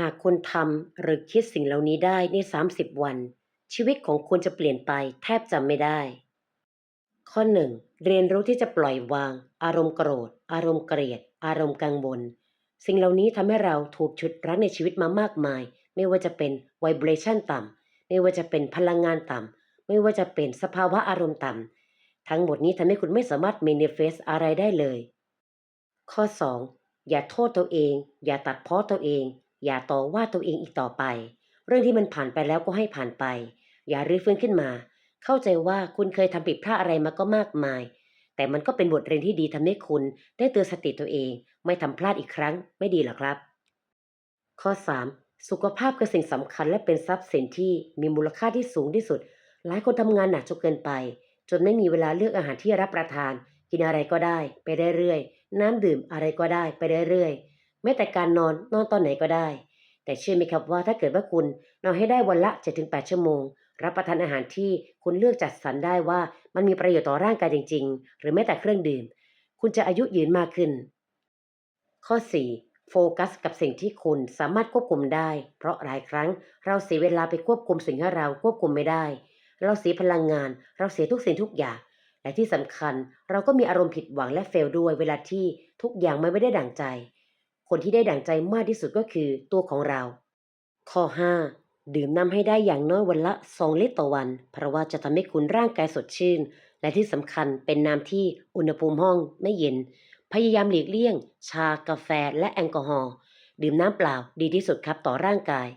หากคุณทำหรือคิดสิ่งเหล่านี้ได้ใน 30 วัน ชีวิตของคุณจะเปลี่ยนไปแทบจำไม่ได้ ข้อ 1. เรียนรู้ที่จะปล่อยวาง อารมณ์โกรธ อารมณ์เกลียด อารมณ์กังวล สิ่งเหล่านี้ทำให้เราถูกฉุดรั้งในชีวิตมามากมาย ไม่ว่าจะเป็นไวเบรชันต่ำไม่ว่าจะเป็นพลังงานต่ำไม่ว่าจะเป็นสภาวะอารมณ์ต่ำทั้งหมดนี้ทำให้คุณไม่สามารถ manifest อะไรได้เลย ข้อ 2. อย่าโทษตัวเอง อย่าตัดเพ้อตัวเอง อย่าต่อว่าตัวเองอีกต่อไป เรื่องที่มันผ่านไปแล้วก็ให้ผ่านไป อย่ารื้อฟื้นขึ้นมา เข้าใจว่าคุณเคยทำผิดพลาดอะไรมาก็มากมาย แต่มันก็เป็นบทเรียนที่ดีทำให้คุณ ได้เตือนสติตัวเอง ไม่ทำพลาดอีกครั้งไม่ดีหรอครับ ข้อ 3. สุขภาพคือสิ่งสำคัญและเป็นทรัพย์สินที่มีมูลค่าที่สูงที่สุด หลายคนทำงานหนักจนเกินไป จนไม่มีเวลาเลือกอาหารที่รับประทาน กินอะไรก็ได้ ไปเรื่อยๆน้ำดื่มอะไรก็ได้ไปเรื่อยๆ แม้แต่การนอนนอนตอนไหนก็ได้ แต่เชื่อไหมครับว่าถ้าเกิดว่าคุณนอนให้ได้วันละ 7-8 ชั่วโมง รับประทานอาหารที่คุณเลือกจัดสรรได้ว่ามันมีประโยชน์ต่อร่างกายจริง ๆ หรือแม้แต่เครื่องดื่ม คุณจะอายุยืนมากขึ้น ข้อ 4. โฟกัส กับสิ่งที่คุณสามารถควบคุมได้ เพราะหลายครั้งเราเสียเวลาไปควบคุมสิ่งที่เราควบคุมไม่ได้ เราเสียพลังงาน เราเสียทุกสิ่งทุกอย่างและที่สำคัญเราก็มีอารมณ์ผิดหวังและเฟลด้วยเวลาที่ทุกอย่างไม่ได้ดั่งใจ คนที่ได้ดั่งใจมากที่สุดก็คือตัวของเรา ข้อ 5. ดื่มน้ำให้ได้อย่างน้อยวันละ 2 ลิตรต่อวัน เพราะว่าจะทำให้คุณร่างกายสดชื่น และที่สำคัญเป็นน้ำที่อุณหภูมิห้องไม่เย็น พยายามหลีกเลี่ยง ชากาแฟและแอลกอฮอล์ดื่มน้ำเปล่าดีที่สุดครับต่อร่างกาย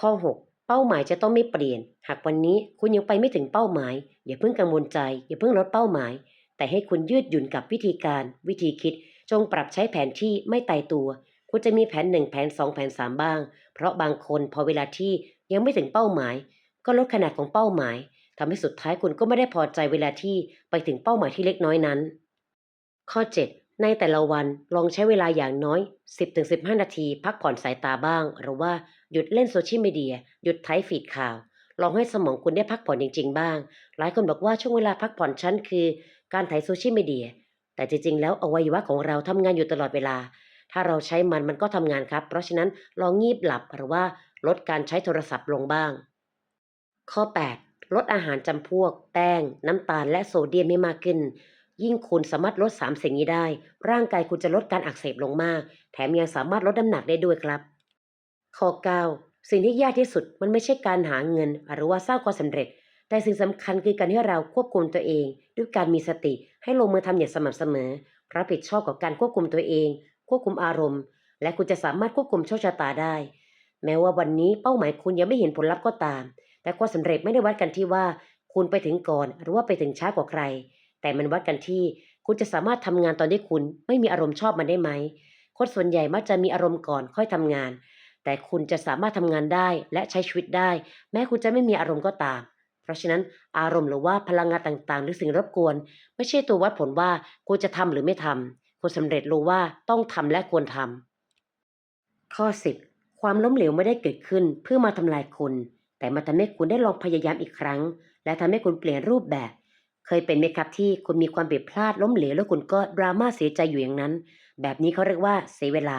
ข้อ 6 เป้าหมายจะต้องไม่เปลี่ยน หากวันนี้คุณยังไปไม่ถึงเป้าหมาย อย่าเพิ่งกังวลใจ อย่าเพิ่งลดเป้าหมาย แต่ให้คุณยืดหยุ่นกับวิธีการ วิธีคิด จงปรับใช้แผนที่ไม่ตายตัว คุณจะมีแผน1แผน2แผน3บ้าง เพราะบางคนพอเวลาที่ยังไม่ถึงเป้าหมาย ก็ลดขนาดของเป้าหมายทำให้สุดท้ายคุณก็ไม่ได้พอใจเวลาที่ไปถึงเป้าหมายที่เล็กน้อยนั้น ข้อ 7 ในแต่ละวันลองใช้เวลาอย่างน้อย 10-15 นาที พักผ่อนสายตาบ้าง หรือว่าหยุดเล่นโซเชียลมีเดียหยุดไถฟีดข่าวลองให้สมองคุณได้พักผ่อนจริง ๆ บ้าง หลายคนบอกว่าช่วงเวลาพักผ่อนฉันคือ การไถโซเชียลมีเดีย แต่จริงๆ แล้วอวัยวะของเราทำงานอยู่ตลอดเวลา ถ้าเราใช้มันมันก็ทำงานครับ เพราะฉะนั้นลองงีบหลับหรือว่าลดการใช้โทรศัพท์ลงบ้าง ข้อ 8 ลดอาหารจำพวก แป้ง น้ำตาลและโซเดียมให้มากขึ้น ยิ่งคุณสามารถลด 3 สิ่งนี้ได้ ร่างกายคุณจะลดการอักเสบลงมาก แถมยังสามารถลดน้ำหนักได้ด้วยครับ ข้อ 9 สิ่งที่ยากที่สุดมันไม่ใช่การหาเงิน หรือว่าสร้างความสำเร็จ แต่สิ่งสำคัญคือการที่เราควบคุมตัวเอง ด้วยการมีสติให้ลงมือทำอย่างสม่ำเสมอ รับผิดชอบกับการควบคุมตัวเอง ควบคุมอารมณ์ และคุณจะสามารถควบคุมโชคชะตาได้ แม้ว่าวันนี้เป้าหมายคุณยังไม่เห็นผลลัพธ์ก็ตาม แต่ความสำเร็จไม่ได้วัดกันที่ว่า คุณไปถึงก่อนหรือว่าไปถึงช้ากว่าใคร แต่มันวัดกันที่ คุณจะสามารถทำงานตอนที่คุณ ไม่มีอารมณ์ชอบมันได้ไหมคนส่วนใหญ่มักจะมีอารมณ์ก่อนค่อยทำงาน แต่คุณจะสามารถทำงานได้และใช้ชีวิตได้ แม้คุณจะไม่มีอารมณ์ก็ตาม เพราะฉะนั้นอารมณ์หรือว่าพลังงานต่างๆ หรือสิ่งรบกวน ไม่ใช่ตัววัดผลว่าคุณจะทำหรือไม่ทำคนสำเร็จรู้ว่าต้องทำและควรทำข้อ 10 ความล้มเหลวไม่ได้เกิดขึ้นเพื่อมาทำลายคุณ แต่มาทำให้คุณได้ลองพยายามอีกครั้ง และทำให้คุณเปลี่ยนรูปแบบ เคยเป็นไหมครับที่คุณมีความผิดพลาดล้มเหลวแล้วคุณก็ดราม่าเสียใจอยู่อย่างนั้น แบบนี้เขาเรียกว่าเสียเวลา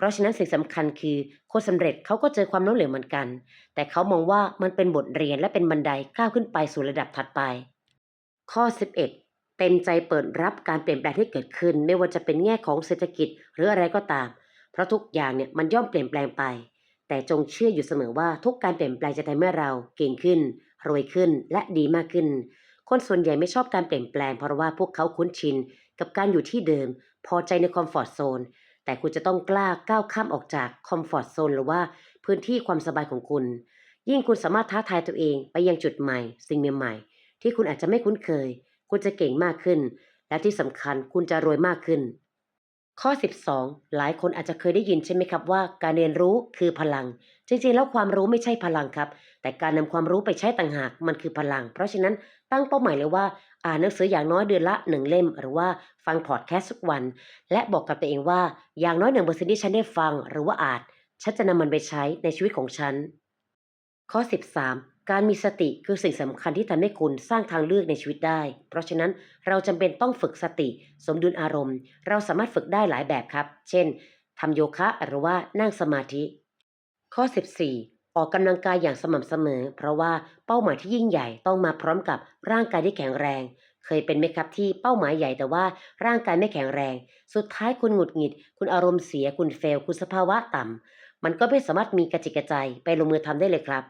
เพราะฉะนั้นสิ่งสำคัญคือคนสำเร็จเขาก็เจอความล้มเหลวเหมือนกัน แต่เขามองว่ามันเป็นบทเรียนและเป็นบันไดก้าวขึ้นไปสู่ระดับถัดไป ข้อ 11 เต็มใจเปิดรับการเปลี่ยนแปลงที่เกิดขึ้น ไม่ว่าจะเป็นแง่ของเศรษฐกิจหรืออะไรก็ตาม เพราะทุกอย่างเนี่ยมันย่อมเปลี่ยนแปลงไป แต่จงเชื่ออยู่เสมอว่าทุกการเปลี่ยนแปลงจะทำให้เราเก่งขึ้น รวยขึ้นและดีมากขึ้น คนส่วนใหญ่ไม่ชอบการเปลี่ยนแปลงเพราะว่าพวกเขาคุ้นชินกับการอยู่ที่เดิม พอใจในคอมฟอร์ทโซน แต่คุณจะต้องกล้าก้าวข้ามออกจากคอมฟอร์ทโซนหรือว่าพื้นที่ความสบายของคุณ ยิ่งคุณสามารถท้าทายตัวเองไปยังจุดใหม่ สิ่งใหม่ๆที่คุณอาจจะไม่คุ้นเคย คุณจะเก่งมากขึ้น และที่สำคัญคุณจะรวยมากขึ้น ข้อ 12 หลายคนอาจจะเคยได้ยินใช่ไหมครับว่า การเรียนรู้คือพลัง จริงๆ แล้วความรู้ไม่ใช่พลังครับ แต่การนำความรู้ไปใช้ต่างหากมันคือพลัง เพราะฉะนั้นตั้งเป้าหมายเลยว่า อ่านหนังสืออย่างน้อยเดือนละหนึ่งเล่ม หรือว่าฟังพอดแคสต์ทุกวัน และบอกกับตัวเองว่าอย่างน้อยหนึ่งเปอร์เซ็นที่ฉันได้ฟังหรือว่าอ่านฉันจะนำมันไปใช้ในชีวิตของฉัน ข้อ 13 การมีสติคือสิ่งสำคัญที่ทำให้คุณสร้างทางเลือกในชีวิตได้ เพราะฉะนั้นเราจำเป็นต้องฝึกสติ สมดุลอารมณ์ เราสามารถฝึกได้หลายแบบครับ เช่นทำโยคะหรือว่านั่งสมาธิ ข้อ 14 ออกกำลังกายอย่างสม่ำเสมอ เพราะว่าเป้าหมายที่ยิ่งใหญ่ต้องมาพร้อมกับร่างกายที่แข็งแรง เคยเป็นไหมครับที่เป้าหมายใหญ่แต่ว่าร่างกายไม่แข็งแรง สุดท้ายคุณหงุดหงิด คุณอารมณ์เสียคุณเฟล คุณสภาวะต่ำมันก็ไม่สามารถมีกระจิกกระใจไปลงมือทำได้เลยครับ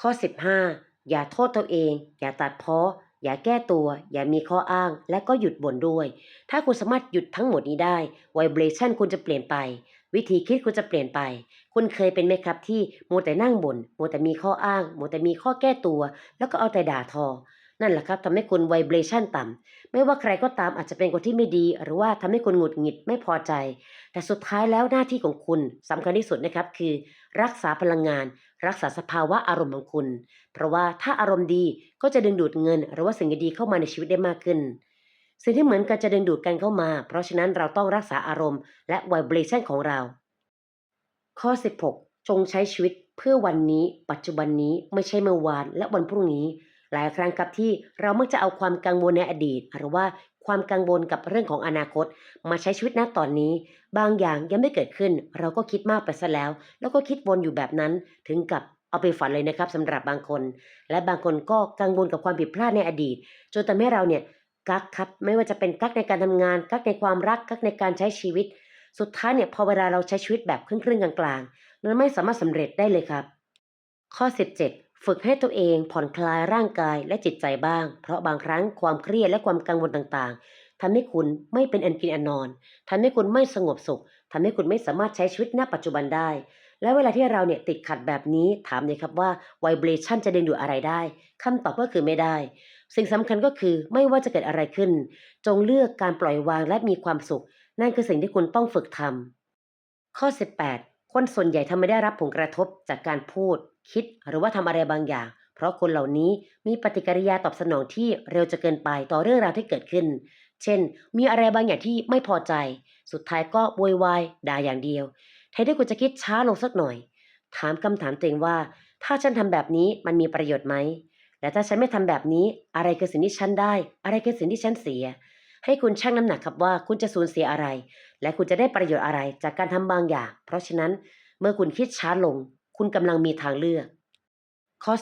ข้อ 15 อย่าโทษตัวเอง อย่าตัดเพ้ออย่าแก้ตัว อย่ามีข้ออ้าง และก็หยุดบ่นด้วย ถ้าคุณสามารถหยุดทั้งหมดนี้ได้ vibration คุณจะเปลี่ยนไป วิธีคิดคุณจะเปลี่ยนไป คุณเคยเป็นไหมครับที่มัวแต่นั่งบน่นมัวแต่มีข้ออ้างมัวแต่มีข้อแก้ตัว แล้วก็เอาแต่ด่าทอ นั่นแหละครับทำให้คุณ vibration ต่ำไม่ว่าใครก็ตามอาจจะเป็นคนที่ไม่ดี หรือว่าทำให้คุณหงุดหงิดไม่พอใจ แต่สุดท้ายแล้วหน้าที่ของคุณสำคัญที่สุดนะครับคือ รักษาพลังงาน รักษาสภาวะอารมณ์ของคุณ เพราะว่าถ้าอารมณ์ดีก็จะดึงดูดเงิน หรือว่าสิ่งดีๆเข้ามาในชีวิตได้มากขึ้นสิ่งที่เหมือนกันจะดึงดูดกันเข้ามา เพราะฉะนั้นเราต้องรักษาอารมณ์และ vibration ของเรา ข้อ 16 จงใช้ชีวิตเพื่อวันนี้ ปัจจุบันนี้ไม่ใช่เมื่อวานและวันพรุ่งนี้ หลายครั้งครับที่เรามักจะเอาความกังวลในอดีต หรือว่าความกังวลกับเรื่องของอนาคต มาใช้ชีวิตณตอนนี้ บางอย่างยังไม่เกิดขึ้น เราก็คิดมากไปซะแล้ว แล้วก็คิดวนอยู่แบบนั้นถึงกับเอาไปฝันเลยนะครับสำหรับบางคน และบางคนก็กังวลกับความผิดพลาดในอดีต จนทำให้เราเนี่ยกักครับไม่ว่าจะเป็นกักในการทำงาน กักในความรักกักในการใช้ชีวิต สุดท้ายเนี่ยพอเวลาเราใช้ชีวิตแบบครึ่งๆกลางๆมันไม่สามารถสำเร็จได้เลยครับ ข้อ 17 ฝึกให้ตัวเองผ่อนคลายร่างกายและจิตใจบ้าง เพราะบางครั้งความเครียดและความกังวลต่างๆทำให้คุณไม่เป็นอันกินอันนอนทำให้คุณไม่สงบสุขทำให้คุณไม่สามารถใช้ชีวิตณปัจจุบันได้และเวลาที่เราเนี่ยติดขัดแบบนี้ถามเลยครับว่า vibration จะดึงดูดอะไรได้คำตอบก็คือไม่ได้ สิ่งสำคัญก็คือไม่ว่าจะเกิดอะไรขึ้น จงเลือกการปล่อยวางและมีความสุข นั่นคือสิ่งที่คุณต้องฝึกทำข้อ 18 คนส่วนใหญ่ทำไม่ได้รับผลกระทบจากการพูด คิดหรือว่าทำอะไรบางอย่าง เพราะคนเหล่านี้มีปฏิกิริยาตอบสนองที่เร็วจะเกินไปต่อเรื่องราวที่เกิดขึ้น เช่น มีอะไรบางอย่างที่ไม่พอใจ สุดท้ายก็โวยวายด่าอย่างเดียวแทนที่คุณจะคิดช้าลงสักหน่อย ถามคำถามตัวเองว่า ถ้าฉันทำแบบนี้มันมีประโยชน์ไหมและถ้าฉันไม่ทำแบบนี้อะไรคือสิ่งที่ฉันได้ อะไรคือสิ่งที่ฉันเสีย ให้คุณชั่งน้ำหนักครับว่าคุณจะสูญเสียอะไร และคุณจะได้ประโยชน์อะไรจากการทำบางอย่าง เพราะฉะนั้นเมื่อคุณคิดช้าลง คุณกำลังมีทางเลือก ข้อ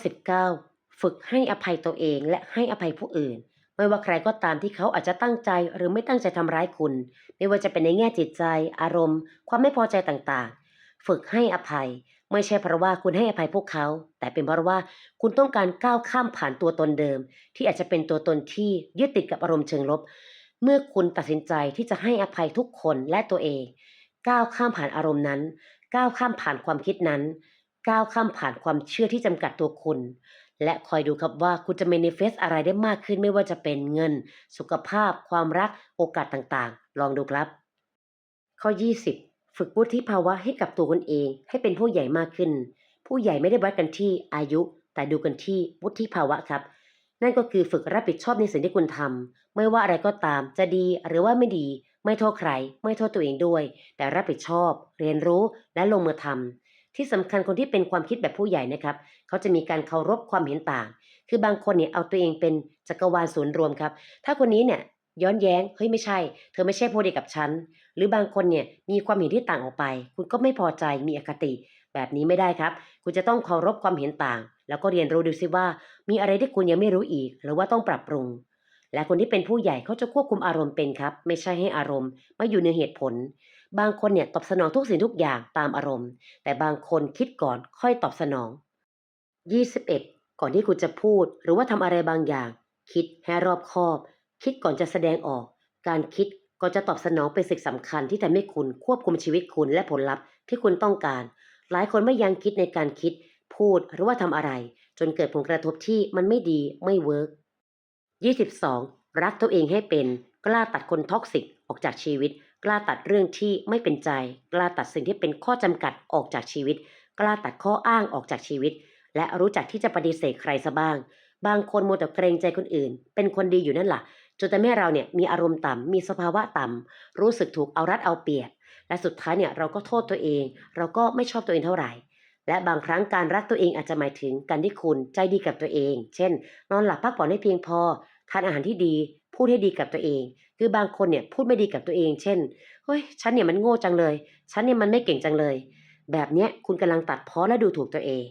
19 ฝึกให้อภัยตัวเองและให้อภัยผู้อื่น ไม่ว่าใครก็ตามที่เขาอาจจะตั้งใจหรือไม่ตั้งใจทำร้ายคุณ ไม่ว่าจะเป็นในแง่จิตใจ อารมณ์ ความไม่พอใจต่างๆ ฝึกให้อภัยไม่ใช่เพราะว่าคุณให้อภัยพวกเขา แต่เป็นเพราะว่าคุณต้องการก้าวข้ามผ่านตัวตนเดิม ที่อาจจะเป็นตัวตนที่ยึดติดกับอารมณ์เชิงลบ เมื่อคุณตัดสินใจที่จะให้อภัยทุกคนและตัวเอง ก้าวข้ามผ่านอารมณ์นั้น ก้าวข้ามผ่านความคิดนั้น ก้าวข้ามผ่านความเชื่อที่จำกัดตัวคุณ และคอยดูครับว่าคุณจะ manifest อะไรได้มากขึ้นไม่ว่าจะเป็นเงิน สุขภาพ ความรัก โอกาสต่างๆ ลองดูครับ ข้อ 20 ฝึกวุฒิภาวะให้กับตัวคุณเอง ให้เป็นผู้ใหญ่มากขึ้น ผู้ใหญ่ไม่ได้วัดกันที่อายุ แต่ดูกันที่วุฒิภาวะครับ นั่นก็คือฝึกรับผิดชอบในสิ่งที่คุณทำไม่ว่าอะไรก็ตามจะดีหรือว่าไม่ดี ไม่โทษใคร ไม่โทษตัวเองด้วย แต่รับผิดชอบ เรียนรู้และลงมือทำที่สำคัญคนที่เป็นความคิดแบบผู้ใหญ่นะครับ เขาจะมีการเคารพความเห็นต่าง คือบางคนเนี่ยเอาตัวเองเป็นจักรวาลศูนย์รวมครับ ถ้าคนนี้เนี่ยย้อนแย้งเฮ้ยไม่ใช่ เธอไม่ใช่พูดดีกับฉัน หรือบางคนเนี่ยมีความเห็นที่ต่างออกไป คุณก็ไม่พอใจมีอคติ แบบนี้ไม่ได้ครับ คุณจะต้องเคารพความเห็นต่าง แล้วก็เรียนรู้ดูซิว่า มีอะไรที่คุณยังไม่รู้อีก หรือว่าต้องปรับปรุง และคนที่เป็นผู้ใหญ่เขาจะควบคุมอารมณ์เป็นครับ ไม่ใช่ให้อารมณ์มาอยู่ในเหตุผล บางคนเนี่ยตอบสนองทุกสิ่งทุกอย่างตามอารมณ์ แต่บางคนคิดก่อนค่อยตอบสนอง 21 ก่อนที่คุณจะพูด หรือว่าทำอะไรบางอย่าง คิดให้รอบคอบ คิดก่อนจะแสดงออก การคิดก็จะตอบสนองเป็นสิ่งสำคัญที่ทำให้คุณควบคุมชีวิตคุณและผลลัพธ์ที่คุณต้องการ หลายคนไม่ยังคิดในการคิด พูดหรือว่าทำอะไร จนเกิดผลกระทบที่มันไม่ดีไม่เวิร์ก22 รักตัวเองให้เป็น กล้าตัดคนท็อกซิกออกจากชีวิต กล้าตัดเรื่องที่ไม่เป็นใจ กล้าตัดสิ่งที่เป็นข้อจำกัดออกจากชีวิต กล้าตัดข้ออ้างออกจากชีวิต และรู้จักที่จะปฏิเสธใครซะบ้าง บางคนโมแต่เกรงใจคนอื่น เป็นคนดีอยู่นั่นแหละจนทำให้เราเนี่ยมีอารมณ์ต่ำมีสภาวะต่ำรู้สึกถูกเอารัดเอาเปรียบ และสุดท้ายเนี่ยเราก็โทษตัวเอง เราก็ไม่ชอบตัวเองเท่าไหร่ และบางครั้งการรักตัวเองอาจจะหมายถึงการที่คุณใจดีกับตัวเอง เช่น นอนหลับพักผ่อนให้เพียงพอ ทานอาหารที่ดี พูดให้ดีกับตัวเอง คือบางคนเนี่ยพูดไม่ดีกับตัวเอง เช่น เฮ้ย ฉันเนี่ยมันโง่จังเลย ฉันเนี่ยมันไม่เก่งจังเลย แบบเนี้ยคุณกำลังตัดพ้อและดูถูกตัวเอง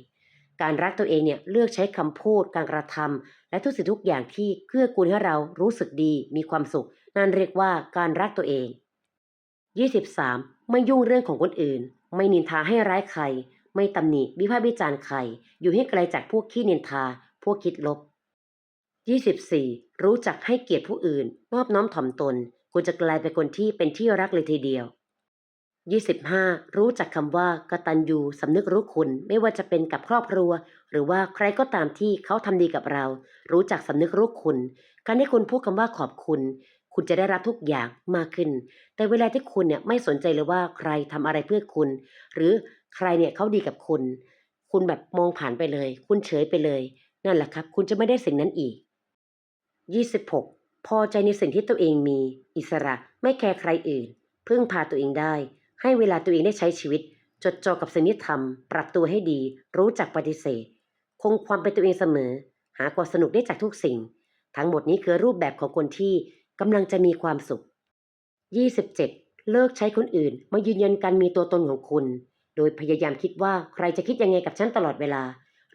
การรักตัวเองเนี่ยเลือกใช้คำพูด การกระทำและทุกสิ่งทุกอย่างที่เกื้อกูลให้เรารู้สึกดี มีความสุข นั่นเรียกว่าการรักตัวเอง 23. ไม่ยุ่งเรื่องของคนอื่น ไม่นินทาให้ร้ายใคร ไม่ตำหนิวิพากษ์วิจารณ์ใคร อยู่ให้ไกลจากพวกขี้นินทา พวกคิดลบ 24. รู้จักให้เกียรติผู้อื่น นอบน้อมถ่อมตน คุณจะกลายเป็นคนที่เป็นที่รักเลยทีเดียว 25. รู้จักคำว่ากตัญญูสำนึกรู้คุณ ไม่ว่าจะเป็นกับครอบครัว หรือว่าใครก็ตามที่เขาทำดีกับเรา รู้จักสำนึกรู้คุณ การที่คุณพูดคำว่าขอบคุณ คุณจะได้รับทุกอย่างมากขึ้น แต่เวลาที่คุณเนี่ยไม่สนใจเลยว่าใครทำอะไรเพื่อคุณ หรือ ใครเนี่ยเขาดีกับคุณ คุณแบบมองผ่านไปเลย คุณเฉยไปเลย นั่นแหละครับ คุณจะไม่ได้สิ่งนั้นอีก 26. พอใจในสิ่งที่ตัวเองมี อิสระไม่แคร์ใครอื่น พึ่งพาตัวเองได้ ให้เวลาตัวเองได้ใช้ชีวิต จดจ่อกับสิ่งที่ทำปรับตัวให้ดี รู้จักปฏิเสธ คงความเป็นตัวเองเสมอ หาความสนุกได้จากทุกสิ่ง ทั้งหมดนี้คือรูปแบบของคนที่กำลังจะมีความสุข 27. เลิกใช้คนอื่นมายืนยันการมีตัวตนของคุณ โดยพยายามคิดว่าใครจะคิดยังไงกับฉันตลอดเวลา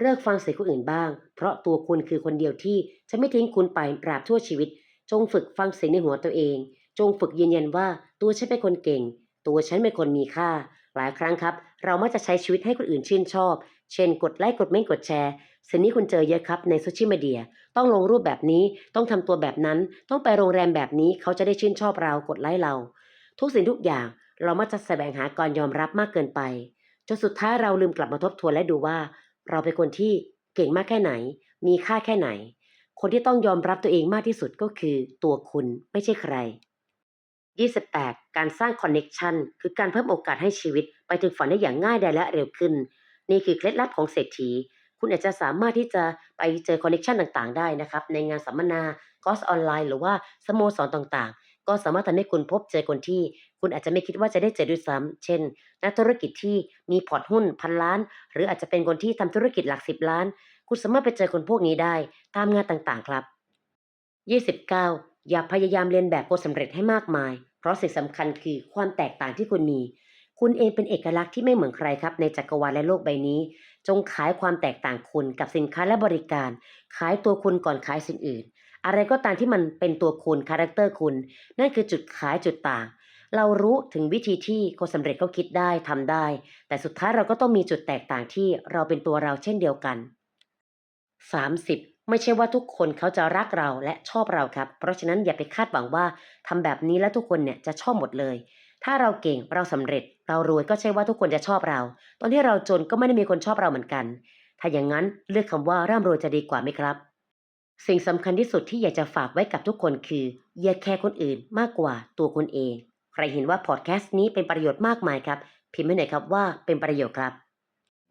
เลิกฟังเสียงคนอื่นบ้าง เพราะตัวคุณคือคนเดียวที่จะไม่ทิ้งคุณไปตราบทั่วชีวิต จงฝึกฟังเสียงในหัวตัวเอง จงฝึกยืนยันว่าตัวฉันเป็นคนเก่ง ตัวฉันเป็นคนมีค่า หลายครั้งครับ เรามักจะใช้ชีวิตให้คนอื่นชื่นชอบ เช่น กดไลค์กดเมนกดแชร์สิ่งนี้คุณเจอเยอะครับในโซเชียลมีเดียต้องลงรูปแบบนี้ต้องทำตัวแบบนั้น ต้องไปโรงแรมแบบนี้เขาจะได้ชื่นชอบเรากดไลค์เรา ทุกสิ่งทุกอย่าง เรามักจะแสวงหาการยอมรับมากเกินไป จนสุดท้ายเราลืมกลับมาทบทวนและดูว่า เราเป็นคนที่เก่งมากแค่ไหน มีค่าแค่ไหน คนที่ต้องยอมรับตัวเองมากที่สุดก็คือตัวคุณไม่ใช่ใคร 28. การสร้างคอนเน็ชันคือการเพิ่มโอกาสให้ชีวิตไปถึงฝันได้อย่างง่ายดายและเร็วขึ้น นี่คือเคล็ดลับของเศรษฐี คุณอาจจะสามารถที่จะไปเจอคอนเน็ชันต่างๆ ได้นะครับ ในงานสัมมนาคอร์สออนไลน์ หรือว่าสโมสรต่างๆ ก็สามารถทำให้คุณพบเจอคนที่ คุณอาจจะไม่คิดว่าจะได้เจอด้วยซ้ำเช่น นักธุรกิจที่มีพอร์ตหุ้นพันล้าน หรืออาจจะเป็นคนที่ทำธุรกิจหลักสิบล้าน คุณสามารถไปเจอคนพวกนี้ได้ ตามงานต่างๆ ครับ 29. อย่าพยายามเรียนแบบคนสำเร็จให้มากมาย เพราะสิ่งสำคัญคือความแตกต่างที่คุณมี คุณเองเป็นเอกลักษณ์ที่ไม่เหมือนใครครับ ในจักรวาลและโลกใบนี้ จงขายความแตกต่างคุณกับสินค้าและบริการ ขายตัวคุณก่อนขายสิ่งอื่น อะไรก็ตามที่มันเป็นตัวคุณคาแรคเตอร์คุณ นั่นคือจุดขายจุดต่าง เรารู้ถึงวิธีที่คนสำเร็จเขาคิดได้ทำได้ แต่สุดท้ายเราก็ต้องมีจุดแตกต่างที่เราเป็นตัวเราเช่นเดียวกัน 30. ไม่ใช่ว่าทุกคนเขาจะรักเราและชอบเราครับ เพราะฉะนั้นอย่าไปคาดหวังว่าทำแบบนี้แล้วทุกคนเนี่ยจะชอบหมดเลย ถ้าเราเก่งเราสำเร็จ เรารวยก็ใช่ว่าทุกคนจะชอบเรา ตอนที่เราจนก็ไม่ได้มีคนชอบเราเหมือนกัน ถ้าอย่างนั้นเลือกคำว่าร่ำรวยจะดีกว่าไหมครับ สิ่งสำคัญที่สุดที่อยากจะฝากไว้กับทุกคนคืออย่าแคร์คนอื่นมากกว่าตัวคุณเอง ใครเห็นว่าพอดแคสต์นี้เป็นประโยชน์มากมายครับ พิมพ์ให้หน่อยครับว่าเป็นประโยชน์ครับ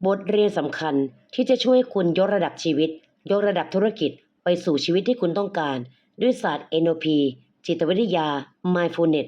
บทเรียนสำคัญที่จะช่วยคุณยกระดับชีวิต ยกระดับธุรกิจ ไปสู่ชีวิตที่คุณต้องการ ด้วยศาสตร์ NLP จิตวิทยา Mindfulness